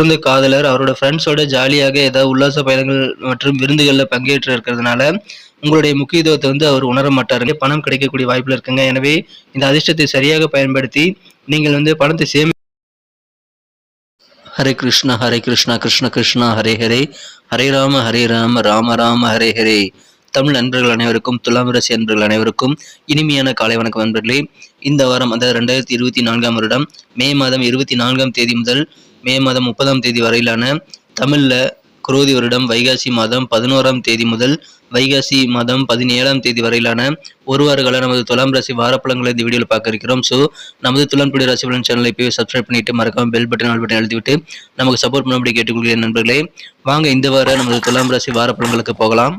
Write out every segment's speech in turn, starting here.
வந்து காதலர் அவரோட ஃப்ரெண்ட்ஸோட ஜாலியாக ஏதாவது உல்லாச பயணங்கள் மற்றும் விருந்துகளில் பங்கேற்று இருக்கிறதுனால உங்களுடைய முக்கியத்துவத்தை வந்து அவர் உணர மாட்டாருங்க. பணம் கிடைக்கக்கூடிய வாய்ப்புல இருக்குங்க. எனவே இந்த அதிர்ஷ்டத்தை சரியாக பயன்படுத்தி நீங்கள் வந்து பணத்தை சேமி ஹரே கிருஷ்ணா ஹரே கிருஷ்ணா கிருஷ்ண கிருஷ்ணா ஹரே ஹரே. ஹரே ராம ஹரே ராம ராம ராம ஹரே ஹரே. தமிழ் நண்பர்கள் அனைவருக்கும் துலாம் ராசி நண்பர்கள் அனைவருக்கும் இனிமையான காலை வணக்கம் நண்பர்களே. இந்த வாரம் அதாவது ரெண்டாயிரத்தி இருபத்தி நான்காம் வருடம் மே மாதம் இருபத்தி நான்காம் தேதி முதல் மே மாதம் முப்பதாம் தேதி வரையிலான தமிழில் குரோதி வருடம் வைகாசி மாதம் பதினோராம் தேதி முதல் வைகாசி மாதம் பதினேழாம் தேதி வரையிலான ஒரு வார கால நமது துலாம் ராசி வாரப்பழங்களை இந்த வீடியோவில் பார்க்க இருக்கிறோம். ஸோ நமது துலாம் டுடே ராசி பலன் சேனலை போய் சப்ஸ்கிரைப் பண்ணிட்டு மறக்காம பெல் பட்டன் ஆல் பட்டன் எழுதிவிட்டு நமக்கு சப்போர்ட் பண்ணும்படி கேட்டுக்கொள்கிறேன் நண்பர்களே. வாங்க இந்த வார நமது துலாம் ராசி வாரப்பழங்களுக்கு போகலாம்.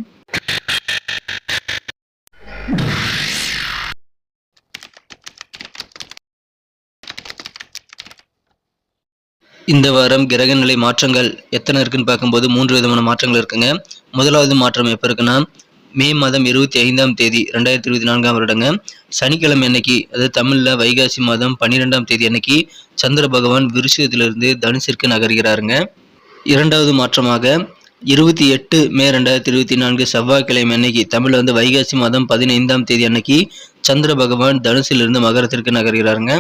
இந்த வாரம் கிரக நிலை மாற்றங்கள் எத்தனை இருக்குன்னு பார்க்கும்போது மூன்று விதமான மாற்றங்கள் இருக்குங்க. முதலாவது மாற்றம் எப்போ இருக்குன்னா மே மாதம் இருபத்தி ஐந்தாம் தேதி ரெண்டாயிரத்தி இருபத்தி நான்காம் வருடங்க. சனிக்கிழமை அன்னைக்கு அதாவது தமிழில் வைகாசி மாதம் பன்னிரெண்டாம் தேதி அன்னைக்கு சந்திர பகவான் விருஷத்திலிருந்து தனுசிற்கு நகர்கிறாருங்க. இரண்டாவது மாற்றமாக இருபத்தி எட்டு மே ரெண்டாயிரத்தி இருபத்தி நான்கு செவ்வாய்க்கிழமை அன்னைக்கு தமிழில் வந்து வைகாசி மாதம் பதினைந்தாம் தேதி அன்னைக்கு சந்திர பகவான் தனுசிலிருந்து மகரத்திற்கு நகர்கிறாருங்க.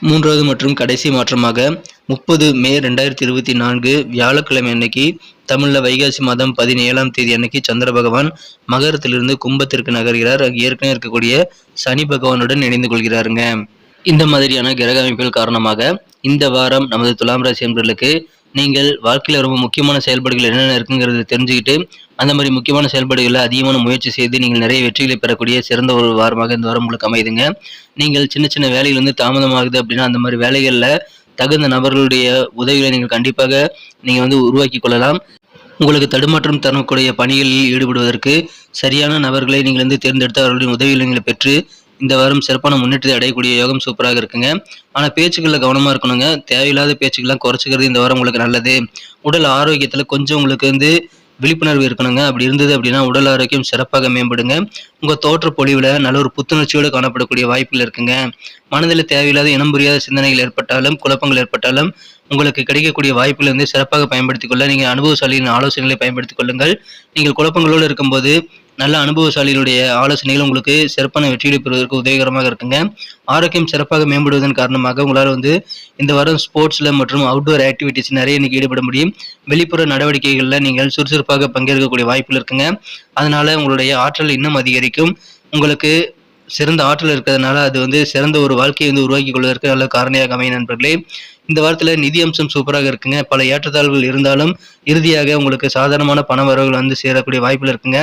மூன்றாவது மற்றும் கடைசி மாற்றமாக முப்பது மே ரெண்டாயிரத்தி இருபத்தி நான்கு வியாழக்கிழமை அன்னைக்கு தமிழில் வைகாசி மாதம் பதினேழாம் தேதி அன்னைக்கு சந்திர பகவான் மகரத்திலிருந்து கும்பத்திற்கு நகர்கிறார். அங்கு ஏற்கனவே இருக்கக்கூடிய சனி பகவானுடன் இணைந்து கொள்கிறாருங்க. இந்த மாதிரியான கிரக அமைப்புகள் காரணமாக இந்த வாரம் நமது துலாம் ராசி என்பர்களுக்கு நீங்கள் வாழ்க்கையில் ரொம்ப முக்கியமான செயல்பாடுகள் என்னென்ன இருக்குங்கிறது தெரிஞ்சுக்கிட்டு அந்த மாதிரி முக்கியமான செயல்பாடுகளில் அதிகமான முயற்சி செய்து நீங்கள் நிறைய வெற்றிகளை பெறக்கூடிய சிறந்த ஒரு வாரமாக இந்த வாரம் உங்களுக்கு அமையுதுங்க. நீங்கள் சின்ன சின்ன வேலைகள் வந்து தாமதமாகுது அப்படின்னா அந்த மாதிரி வேலைகளில் தகுந்த நபர்களுடைய உதவிகளை நீங்கள் கண்டிப்பாக நீங்கள் வந்து உருவாக்கி கொள்ளலாம். உங்களுக்கு தடுமாற்றம் தரக்கூடிய பணிகளில் ஈடுபடுவதற்கு சரியான நபர்களை நீங்கள் வந்து தேர்ந்தெடுத்து அவர்களுடைய உதவிகளை நீங்கள் பெற்று இந்த வாரம் சிறப்பான முன்னேற்றத்தை அடையக்கூடிய யோகம் சூப்பராக இருக்குங்க. ஆனால் பேச்சுக்களில் கவனமாக இருக்கணுங்க. தேவையில்லாத பேச்சுக்கெல்லாம் குறைச்சிக்கிறது இந்த வாரம் உங்களுக்கு நல்லது. உடல் ஆரோக்கியத்தில் கொஞ்சம் உங்களுக்கு வந்து விழிப்புணர்வு இருக்கணுங்க. அப்படி இருந்தது அப்படின்னா உடல் ஆரோக்கியம் சிறப்பாக மேம்படுங்க. உங்கள் தோற்ற பொழிவில் நல்ல ஒரு புத்துணர்ச்சியோடு காணப்படக்கூடிய வாய்ப்புகள் இருக்குங்க. மனதில் தேவையில்லாத இனம் புரியாத சிந்தனைகள் ஏற்பட்டாலும் குழப்பங்கள் ஏற்பட்டாலும் உங்களுக்கு கிடைக்கக்கூடிய வாய்ப்புகளை வந்து சிறப்பாக பயன்படுத்திக் கொள்ள நீங்கள் அனுபவசாலியின் ஆலோசனைகளை பயன்படுத்திக் கொள்ளுங்கள். நீங்கள் குழப்பங்களோடு இருக்கும்போது நல்ல அனுபவசாலிகளுடைய ஆலோசனைகள் உங்களுக்கு சிறப்பான வெற்றியை பெறுவதற்கு உதவிகரமாக இருக்குங்க. ஆரோக்கியம் சிறப்பாக மேம்படுவதன் காரணமாக உங்களால் வந்து இந்த வாரம் ஸ்போர்ட்ஸில் மற்றும் அவுட்டோர் ஆக்டிவிட்டிஸ் நிறைய இன்னைக்கு ஈடுபட முடியும். வெளிப்புற நடவடிக்கைகளில் நீங்கள் சுறுசுறுப்பாக பங்கேற்கக்கூடிய வாய்ப்புகள் இருக்குங்க. அதனால உங்களுடைய ஆற்றல் இன்னும் அதிகரிக்கும். உங்களுக்கு சிறந்த ஆற்றல் இருக்கிறதுனால அது வந்து சிறந்த ஒரு வாழ்க்கையை வந்து உருவாக்கி கொள்வதற்கு நல்ல காரணியாக அமையும் நண்பர்களே. இந்த வாரத்தில் நிதி அம்சம் சூப்பராக இருக்குங்க. பல ஏற்றத்தாழ்வுகள் இருந்தாலும் இறுதியாக உங்களுக்கு சாதாரணமான பண வரவுகள் வந்து சேரக்கூடிய வாய்ப்புகள் இருக்குங்க.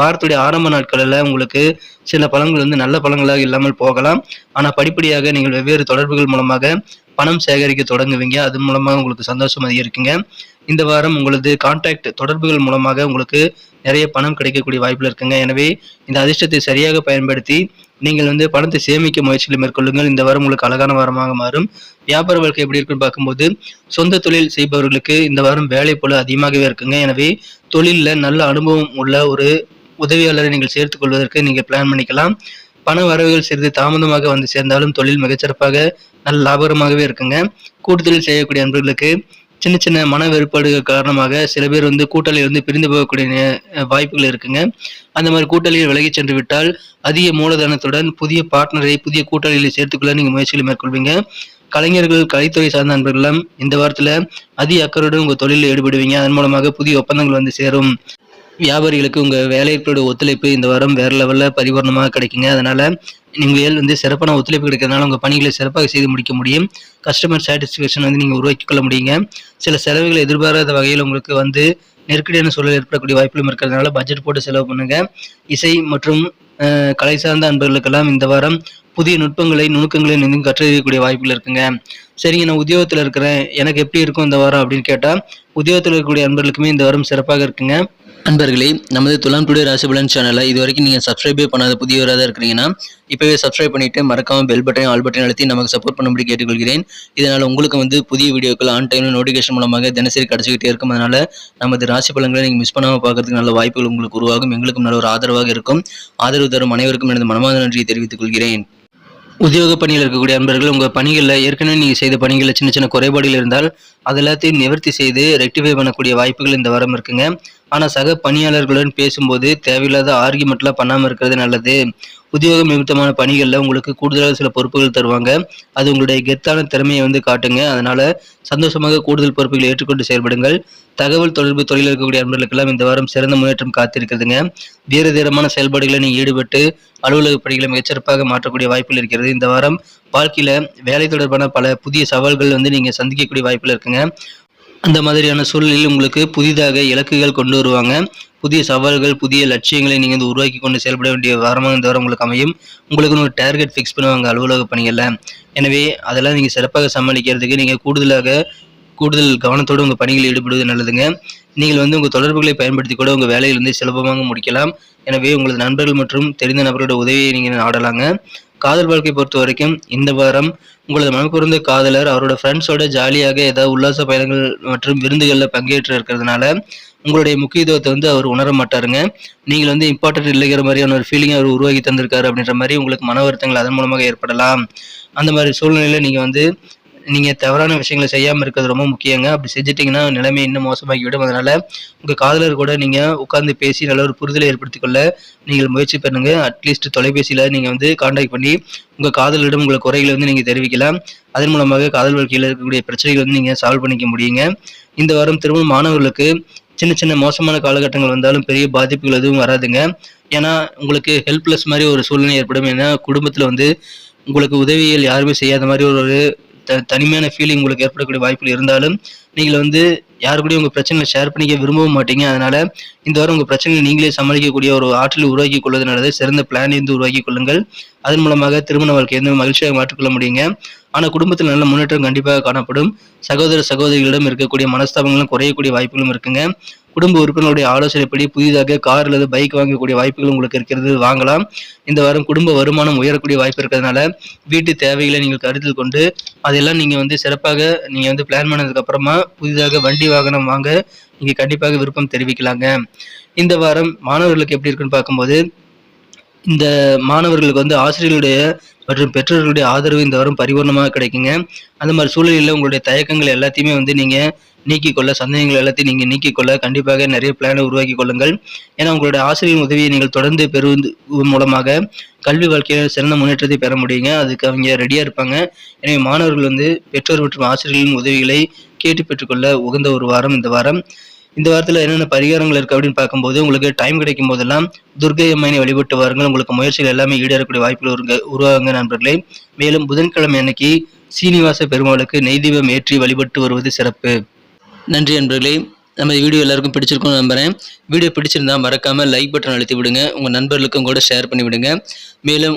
வாரத்துடைய ஆரம்ப நாட்களில் உங்களுக்கு சில பழங்கள் வந்து நல்ல பழங்களாக இல்லாமல் போகலாம். ஆனால் படிப்படியாக நீங்கள் வெவ்வேறு தொடர்புகள் மூலமாக பணம் சேகரிக்க தொடங்குவீங்க. அது மூலமாக உங்களுக்கு சந்தோஷம் அதிகரிக்குங்க. இந்த வாரம் உங்களது கான்டாக்ட் தொடர்புகள் மூலமாக உங்களுக்கு நிறைய பணம் கிடைக்கக்கூடிய வாய்ப்புகள் இருக்குங்க. எனவே இந்த அதிர்ஷ்டத்தை சரியாக பயன்படுத்தி நீங்கள் வந்து பணத்தை சேமிக்க முயற்சிகளை மேற்கொள்ளுங்கள். இந்த வாரம் உங்களுக்கு அழகான வாரமாக மாறும். வியாபார வாழ்க்கை எப்படி இருக்குன்னு பார்க்கும்போது சொந்த தொழில் செய்பவர்களுக்கு இந்த வாரம் வேலை போல அதிகமாகவே இருக்குங்க. எனவே தொழிலில் நல்ல அனுபவம் உள்ள ஒரு உதவியாளரை நீங்கள் சேர்த்துக் கொள்வதற்கு நீங்கள் பிளான் பண்ணிக்கலாம். பண வரவுகள் சிறிது தாமதமாக வந்து சேர்ந்தாலும் தொழில் மிகச்சிறப்பாக நல்ல லாபகரமாகவே இருக்குங்க. கூட்டுத்தொழில் செய்யக்கூடிய அன்புகளுக்கு சின்ன சின்ன மன வேறுபாடுகள் காரணமாக சில பேர் வந்து கூட்டாளியில் வந்து பிரிந்து போகக்கூடிய வாய்ப்புகள் இருக்குங்க. அந்த மாதிரி கூட்டாளியில் விலகி சென்று விட்டால் அதிக மூலதனத்துடன் புதிய பார்ட்னரை புதிய கூட்டாளிகளை சேர்த்துக்கொள்ள நீங்கள் முயற்சிகளை மேற்கொள்வீங்க. கலைஞர்கள் கலைத்துறை சார்ந்த நண்பர்களும் இந்த வாரத்தில் அதிக அக்கறையுடன் உங்கள் தொழிலில் ஈடுபடுவீங்க. அதன் மூலமாக புதிய ஒப்பந்தங்கள் வந்து சேரும். வியாபாரிகளுக்கு உங்கள் வேலைகளோட ஒத்துழைப்பு இந்த வாரம் வேறு லெவலில் பரிபூர்ணமாக கிடைக்குங்க. அதனால் நீங்கள் வந்து சிறப்பான ஒத்துழைப்பு கிடைக்கிறதுனால உங்கள் பணிகளை சிறப்பாக செய்து முடிக்க முடியும். கஸ்டமர் சாட்டிஸ்ஃபேக்ஷன் வந்து நீங்கள் உருவாக்கி கொள்ள முடியுங்க. சில செலவுகளை எதிர்பாராத வகையில் உங்களுக்கு வந்து நெருக்கடியான சூழல் ஏற்படக்கூடிய வாய்ப்புகளும் இருக்கிறதுனால பட்ஜெட் போட்டு செலவு பண்ணுங்க. இசை மற்றும் கலை சார்ந்த அன்பர்களுக்கெல்லாம் இந்த வாரம் புதிய நுட்பங்களை நுணுக்கங்களை நின்று கற்றறியக்கூடிய வாய்ப்புகள் இருக்குங்க. சரிங்க நான் உத்தியோகத்தில் இருக்கிறேன். எனக்கு எப்படி இருக்கும் இந்த வாரம் அப்படின்னு கேட்டால் உத்தியோகத்தில் இருக்கக்கூடிய அன்பர்களுக்குமே இந்த வாரம் சிறப்பாக இருக்குங்க. அன்பர்களே நமது துலாம் டுடே ராசிபலன் சேனலை இது வரைக்கும் நீங்கள் சப்ஸ்கிரைபே பண்ணாத புதியவராக தான் இருக்கிறீங்கன்னா இப்போவே சப்ஸ்கிரைப் பண்ணிட்டு மறக்காமல் பெல் பட்டன் ஆல் பட்டன் அழுத்தி நமக்கு சப்போர்ட் பண்ணும்படி கேட்டுக்கொள்கிறேன். இதனால் உங்களுக்கு வந்து புதிய வீடியோக்கள் ஆன் டைமில் நோட்டிஃபிகேஷன் மூலமாக தினசரி கிடச்சிக்கிட்டே இருக்கும் அதனால் நமது ராசி பலன்களை நீங்கள் மிஸ் பண்ணாமல் பார்க்கறதுக்கு நல்ல வாய்ப்புகள் உங்களுக்கு உருவாகும். எங்களுக்கும் நல்ல ஒரு ஆதரவாக இருக்கும். ஆதரவு தரும் அனைவருக்கும் எனது மனமார்ந்த நன்றியை தெரிவித்துக் கொள்கிறேன். உத்தியோக பணியில் இருக்கக்கூடிய அன்பர்கள் உங்கள் பணிகளில் ஏற்கனவே நீங்கள் செய்த பணிகளில் சின்ன சின்ன குறைபாடுகள் இருந்தால் அது எல்லாத்தையும் நிவர்த்தி செய்து ரெக்டிஃபை பண்ணக்கூடிய வாய்ப்புகள் இந்த வாரம் இருக்குங்க. ஆனால் சக பணியாளர்களுடன் பேசும்போது தேவையில்லாத ஆர்கியூமெண்ட்லாம் பண்ணாமல் இருக்கிறது நல்லது. உத்தியோக நிமித்தமான பணிகளில் உங்களுக்கு கூடுதலாக சில பொறுப்புகள் தருவாங்க. அது உங்களுடைய கெத்தான திறமையை வந்து காட்டுங்க. அதனால் சந்தோஷமாக கூடுதல் பொறுப்புகளை ஏற்றுக்கொண்டு செயல்படுங்கள். தகவல் தொடர்பு தொழில் இருக்கக்கூடிய அன்பர்களுக்கெல்லாம் இந்த வாரம் சிறந்த முன்னேற்றம் காத்திருக்குதுங்க வீர தீரமான செயல்பாடுகளை நீங்கள் ஈடுபட்டு அலுவலக பணிகளை மிகச்சிறப்பாக மாற்றக்கூடிய வாய்ப்புகள் இருக்கிறது. இந்த வாரம் வாழ்க்கையில் வேலை தொடர்பான பல புதிய சவால்கள் வந்து நீங்கள் சந்திக்கக்கூடிய வாய்ப்பில் இருக்குங்க. அந்த மாதிரியான சூழ்நிலையில் உங்களுக்கு புதிதாக இலக்குகள் கொண்டு வருவாங்க. புதிய சவால்கள் புதிய லட்சியங்களை நீங்கள் வந்து உருவாக்கி கொண்டு செயல்பட வேண்டிய வாரமாக இந்த வாரம் உங்களுக்கு அமையும். உங்களுக்கு ஒரு டார்கெட் ஃபிக்ஸ் பண்ணுவாங்க அலுவலக பணிகளில். எனவே அதெல்லாம் நீங்கள் சிறப்பாக சமாளிக்கிறதுக்கு நீங்கள் கூடுதலாக கூடுதல் கவனத்தோடு உங்கள் பணிகளில் ஈடுபடுவது நல்லதுங்க. நீங்கள் வந்து உங்கள் தொடர்புகளை பயன்படுத்தி கூட உங்கள் வேலையில் வந்து சுலபமாக முடிக்கலாம். எனவே உங்களது நண்பர்கள் மற்றும் தெரிந்த நபரோட உதவியை நீங்கள் நாடலாங்க காதல் வாழ்க்கை பொறுத்த வரைக்கும் இந்த வாரம் உங்களது மனக்குறந்த காதலர் அவரோட ஃப்ரெண்ட்ஸோட ஜாலியாக ஏதாவது உல்லாச பயணங்கள் மற்றும் விருந்துகளில் பங்கேற்று இருக்கிறதுனால உங்களுடைய முக்கியத்துவத்தை வந்து அவர் உணர மாட்டாருங்க. நீங்கள் வந்து இம்பார்ட்டன்ட் இல்லைங்கிற மாதிரியான ஒரு ஃபீலிங் அவர் உருவாக்கி தந்திருக்காரு அப்படின்ற மாதிரி உங்களுக்கு மன வருத்தங்கள் அதன் மூலமாக ஏற்படலாம். அந்த மாதிரி சூழ்நிலையில் நீங்கள் வந்து நீங்கள் தவறான விஷயங்களை செய்யாமல் இருக்கிறது ரொம்ப முக்கியங்க. அப்படி செஞ்சிட்டிங்கன்னா நிலைமை இன்னும் மோசமாகிவிடும். அதனால் உங்கள் காதலர் கூட நீங்கள் உட்காந்து பேசி நல்ல ஒரு புரிதலை ஏற்படுத்திக்கொள்ள நீங்கள் முயற்சி பண்ணுங்கள் அட்லீஸ்ட் தொலைபேசியில் நீங்கள் வந்து காண்டாக்ட் பண்ணி உங்கள் காதலரிடம் உங்கள் குறைகளை வந்து நீங்கள் தெரிவிக்கலாம். அதன் மூலமாக காதல் வாழ்க்கையில் இருக்கக்கூடிய பிரச்சனைகள் வந்து நீங்கள் சால்வ் பண்ணிக்க முடியுங்க. இந்த வாரம் திரும்ப மாணவர்களுக்கு சின்ன சின்ன மோசமான காலகட்டங்கள் வந்தாலும் பெரிய பாதிப்புகள் எதுவும் வராதுங்க. ஏன்னா உங்களுக்கு ஹெல்ப்லெஸ் மாதிரி ஒரு சூழ்நிலை ஏற்படும். ஏன்னா குடும்பத்தில் வந்து உங்களுக்கு உதவிகள் யாருமே செய்யாத மாதிரி ஒரு த தனிமையான ஃபீலிங் உங்களுக்கு ஏற்படக்கூடிய வாய்ப்புகள் இருந்தாலும் நீங்கள் வந்து யாரு கூடயும் உங்கள் பிரச்சனைகளை ஷேர் பண்ணிக்க விரும்பவும் மாட்டீங்க. அதனால் இந்த வாரம் உங்கள் பிரச்சனைகளை நீங்களே சமாளிக்கக்கூடிய ஒரு ஆற்றலை உருவாக்கி கொள்வதனால நல்லது சிறந்த பிளான் இருந்து உருவாக்கி கொள்ளுங்கள். அதன் மூலமாக திருமண வாழ்க்கை எந்த மகிழ்ச்சியாக மாற்றிக்கொள்ள முடியுங்க. ஆனால் குடும்பத்தில் நல்ல முன்னேற்றம் கண்டிப்பாக காணப்படும். சகோதர சகோதரிகளிடம் இருக்கக்கூடிய மனஸ்தாபங்களும் குறையக்கூடிய வாய்ப்புகளும் இருக்குங்க. குடும்ப உறுப்பினருடைய ஆலோசனைப்படி புதிதாக கார் அல்லது பைக் வாங்கக்கூடிய வாய்ப்புகள் உங்களுக்கு இருக்கிறது வாங்கலாம். இந்த வாரம் குடும்ப வருமானம் உயரக்கூடிய வாய்ப்பு இருக்கிறதுனால வீட்டு தேவைகளை நீங்கள் கருத்தில் கொண்டு அதெல்லாம் நீங்கள் வந்து சிறப்பாக நீங்கள் வந்து பிளான் பண்ணதுக்கப்புறமா புதிதாக வண்டி வாகனம் வாங்க நீங்கள் கண்டிப்பாக விருப்பம் தெரிவிக்கலாங்க. இந்த வாரம் மாணவர்களுக்கு எப்படி இருக்குன்னு பார்க்கும்போது இந்த மாணவர்களுக்கு வந்து ஆசிரியர்களுடைய மற்றும் பெற்றோர்களுடைய ஆதரவு இந்த வாரம் பரிபூர்ணமாக கிடைக்குங்க. அந்த மாதிரி சூழலில் உங்களுடைய தயக்கங்கள் எல்லாத்தையுமே வந்து நீங்கள் நீக்கிக்கொள்ள சந்தேகங்கள் எல்லாத்தையும் நீங்கள் நீக்கிக்கொள்ள கண்டிப்பாக நிறைய பிளானை உருவாக்கி கொள்ளுங்கள். ஏன்னா உங்களுடைய ஆசிரியரின் உதவியை நீங்கள் தொடர்ந்து பெறுவது மூலமாக கல்வி வாழ்க்கையில் சிறந்த முன்னேற்றத்தை பெற முடியுங்க. அதுக்கு அவங்க ரெடியாக இருப்பாங்க. எனவே மாணவர்கள் வந்து பெற்றோர் மற்றும் ஆசிரியர்களின் உதவிகளை கேட்டு பெற்றுக்கொள்ள உகந்த ஒரு வாரம் இந்த வாரம். இந்த வாரத்தில் என்னென்ன பரிகாரங்கள் இருக்குது அப்படின்னு பார்க்கும்போது உங்களுக்கு டைம் கிடைக்கும் போதெல்லாம் துர்கை அம்மனை வழிபட்டு வாருங்கள். உங்களுக்கு முயற்சிகள் எல்லாமே ஈடேறக்கூடிய வாய்ப்புகள் உருங்க உருவாகுங்க நண்பர்களே. மேலும் புதன்கிழமை அன்னைக்கு சீனிவாச பெருமாளுக்கு நெய் தீபம் ஏற்றி வழிபட்டு வருவது சிறப்பு. நன்றி நண்பர்களே. நம்ம வீடியோ எல்லாருக்கும் பிடிச்சிருக்கும்னு நம்புகிறேன் வீடியோ பிடிச்சிருந்தா மறக்காமல் லைக் பட்டன் அழுத்தி விடுங்க. உங்கள் நண்பர்களுக்கும் கூட ஷேர் பண்ணி விடுங்க. மேலும்